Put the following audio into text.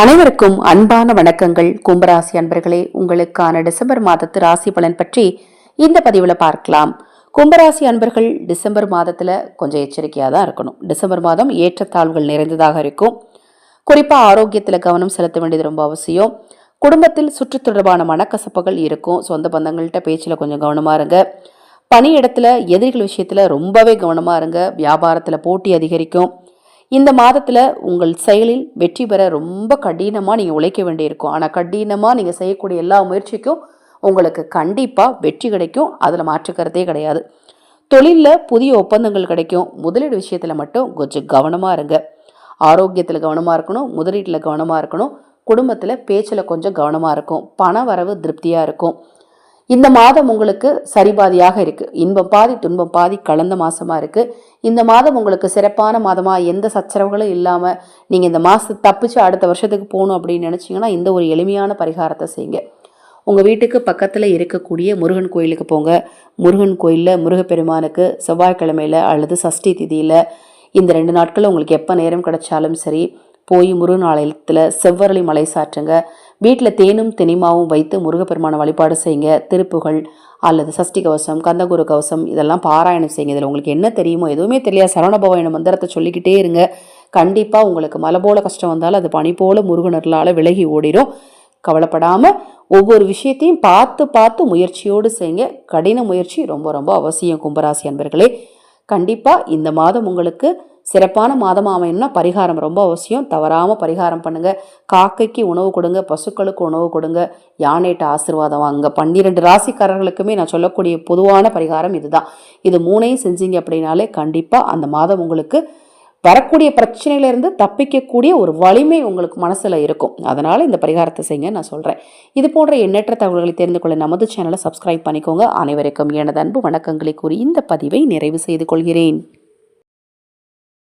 அனைவருக்கும் அன்பான வணக்கங்கள். கும்பராசி அன்பர்களே உங்களுக்கான டிசம்பர் மாதத்து ராசி பலன் பற்றி இந்த பதிவில் பார்க்கலாம். கும்பராசி அன்பர்கள் டிசம்பர் மாதத்தில் கொஞ்சம் எச்சரிக்கையாக தான் இருக்கணும். டிசம்பர் மாதம் ஏற்றத்தாழ்வுகள் நிறைந்ததாக இருக்கும். குறிப்பாக ஆரோக்கியத்தில் கவனம் செலுத்த வேண்டியது ரொம்ப அவசியம். குடும்பத்தில் சுற்று தொடர்பான மனக்கசப்புகள் இருக்கும். சொந்த பந்தங்கள்கிட்ட பேச்சில் கொஞ்சம் கவனமாக இருங்க. பணியிடத்தில் எதிரிகள் விஷயத்தில் ரொம்பவே கவனமாக இருங்க. வியாபாரத்தில் போட்டி அதிகரிக்கும். இந்த மாதத்தில் உங்கள் செயலில் வெற்றி பெற ரொம்ப கடினமாக நீங்கள் உழைக்க வேண்டியிருக்கும். ஆனால் கடினமாக நீங்கள் செய்யக்கூடிய எல்லா முயற்சிக்கும் உங்களுக்கு கண்டிப்பாக வெற்றி கிடைக்கும். அதில் மாற்றுக்கிறதே கிடையாது. தொழிலில் புதிய ஒப்பந்தங்கள் கிடைக்கும். முதலீடு விஷயத்தில் மட்டும் கொஞ்சம் கவனமாக இருங்க. ஆரோக்கியத்தில் கவனமாக இருக்கணும். முதலீட்டில் கவனமாக இருக்கணும். குடும்பத்தில் பேச்சில் கொஞ்சம் கவனமாக இருக்கும் பண வரவு திருப்தியாக இருக்கும். இந்த மாதம் உங்களுக்கு சரிபாதியாக இருக்கு. இன்பம் பாதி துன்பம் பாதி கலந்த மாசமா இருக்கு. இந்த மாதம் உங்களுக்கு சிறப்பான மாதமா எந்த சச்சரவுகளும் இல்லாம நீங்க இந்த மாசத்தை தப்பிச்சு அடுத்த வருஷத்துக்கு போகணும் அப்படின்னு நினைச்சீங்கன்னா இந்த ஒரு எளிமையான பரிகாரத்தை செய்யுங்க. உங்க வீட்டுக்கு பக்கத்துல இருக்கக்கூடிய முருகன் கோயிலுக்கு போங்க. முருகன் கோயிலில் முருகப்பெருமானுக்கு செவ்வாய்க்கிழமையில அல்லது சஷ்டி திதியில இந்த ரெண்டு நாட்கள் உங்களுக்கு எப்போ நேரம் கிடைச்சாலும் சரி போய் முருகன் ஆலயத்தில் செவ்வரளி மலை சாற்றுங்க. வீட்டில் தேனும் தெனிமாவும் வைத்து முருகப்பெருமான வழிபாடு செய்யுங்க. திருப்புகள் அல்லது சஷ்டி கவசம் கந்தகுரு கவசம் இதெல்லாம் பாராயணம் செய்யுங்க. இதில் உங்களுக்கு என்ன தெரியுமோ எதுவுமே தெரியாது. சரவணபவ என மந்திரத்தை சொல்லிக்கிட்டே இருங்க. கண்டிப்பாக உங்களுக்கு மலை போல கஷ்டம் வந்தாலும் அது பனி போல முருகனர்களால் விலகி ஓடிடும் கவலைப்படாமல் ஒவ்வொரு விஷயத்தையும் பார்த்து பார்த்து முயற்சியோடு செய்யுங்க. கடின முயற்சி ரொம்ப ரொம்ப அவசியம் கும்பராசி அன்பர்களே. கண்டிப்பாக இந்த மாதம் உங்களுக்கு சிறப்பான மாதம் அமையணும்னா பரிகாரம் ரொம்ப அவசியம். தவறாமல் பரிகாரம் பண்ணுங்கள் காக்கைக்கு உணவு கொடுங்க பசுக்களுக்கு உணவு கொடுங்க யானைட்ட ஆசீர்வாதம் வாங்க பன்னிரெண்டு ராசிக்காரர்களுக்குமே நான் சொல்லக்கூடிய பொதுவான பரிகாரம் இதுதான். இது மூணையும் செஞ்சீங்க அப்படின்னாலே கண்டிப்பாக அந்த மாதம் உங்களுக்கு வரக்கூடிய பிரச்சனையிலேருந்து தப்பிக்கக்கூடிய ஒரு வலிமை உங்களுக்கு மனசில் இருக்கும். அதனால் இந்த பரிகாரத்தை செய்ய நான் சொல்கிறேன் இது போன்ற எண்ணற்ற தகவல்களை தெரிந்து கொள்ள நமது சேனலை சப்ஸ்கிரைப் பண்ணிக்கோங்க. அனைவருக்கும் எனது அன்பு வணக்கங்களை கூறி இந்த பதிவை நிறைவு செய்து கொள்கிறேன்.